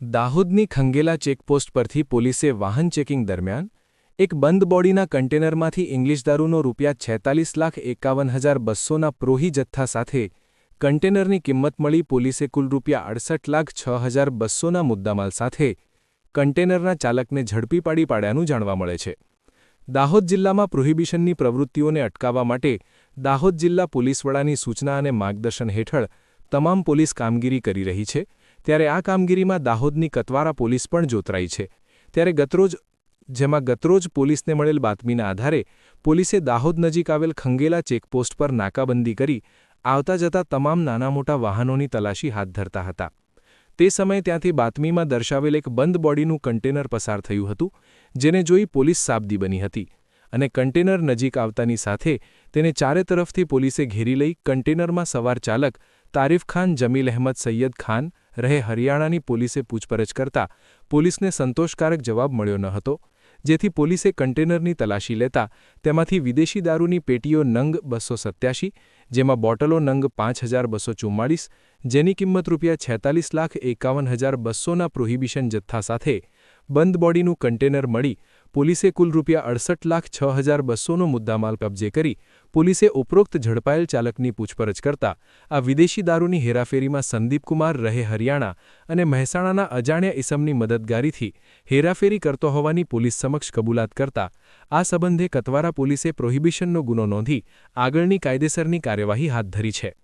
દાહોદની Khangela checkpost પરથી પોલીસે વાહન ચેકિંગ દરમિયાન એક બંધ બોડીના કન્ટેનરમાંથી ઇંગ્લિશ દારૂનો રૂપિયા છેતાલીસ લાખ એકાવન હજાર બસોના પ્રોહી જથ્થા સાથે કન્ટેનરની કિંમત મળી પોલીસે કુલ રૂપિયા અડસઠ લાખ છ હજાર બસોના મુદ્દામાલ સાથે કન્ટેનરના ચાલકને ઝડપી પાડી પાડ્યાનું જાણવા મળે છે. દાહોદ જિલ્લામાં પ્રોહિબિશનની પ્રવૃત્તિઓને અટકાવવા માટે દાહોદ જિલ્લા પોલીસ વડાની સૂચના અને માર્ગદર્શન હેઠળ તમામ પોલીસ કામગીરી કરી રહી છે. ત્યારે આ કામગીરીમાં દાહોદની કતવારા પોલીસ પણ જોતરાઈ છે. ત્યારે ગતરોજ, જેમાં ગતરોજ પોલીસને મળેલ બાતમીના આધારે, પોલીસે દાહોદ નજીક આવેલ ખંગેલા ચેકપોસ્ટ પર નાકાબંધી કરી, આવતા જતા તમામ નાના મોટા વાહનોની તલાશી હાથ ધરતા હતા. તે સમયે ત્યાંથી બાતમીમાં દર્શાવેલ એક બંધ બોડીનું કન્ટેનર પસાર થયું હતું, જેને જોઈ પોલીસ સાબદી બની હતી અને કન્ટેનર નજીક આવતાની સાથે તેને ચારે તરફથી પોલીસે ઘેરી લઈ કન્ટેનરમાં સવાર ચાલક તારીફ ખાન, જમીલ અહેમદ સૈયદ ખાન રહે હરિયાણાની પોલીસે પૂછપરછ કરતા પોલીસને સંતોષકારક જવાબ મળ્યો ન હતો. જેથી પોલીસે કન્ટેનરની તલાશી લેતા તેમાંથી વિદેશી દારૂની પેટીઓ નંગ બસો સત્યાશી, જેમાં બોટલો નંગ પાંચ હજાર બસો ચુમ્માળીસ જેની કિંમત રૂપિયા છેતાલીસ લાખ એકાવન હજાર બસોના પ્રોહિબિશન જથ્થા સાથે બંધ બોડીનું કન્ટેનર મળી પોલીસે કુલ રૂપિયા અડસઠ લાખ છ હજાર બસોનો મુદ્દામાલ કબજે કરી પોલીસે ઉપરોક્ત ઝડપાયેલ ચાલકની પૂછપરછ કરતા આ વિદેશી દારૂની હેરાફેરીમાં સંદીપકુમાર રહે હરિયાણા અને મહેસાણાના અજાણ્યા ઇસમની મદદગારીથી હેરાફેરી કરતો હોવાની પોલીસ સમક્ષ કબૂલાત કરતા આ સંબંધે કતવારા પોલીસે પ્રોહિબિશનનો ગુનો નોંધી આગળની કાયદેસરની કાર્યવાહી હાથ ધરી છે.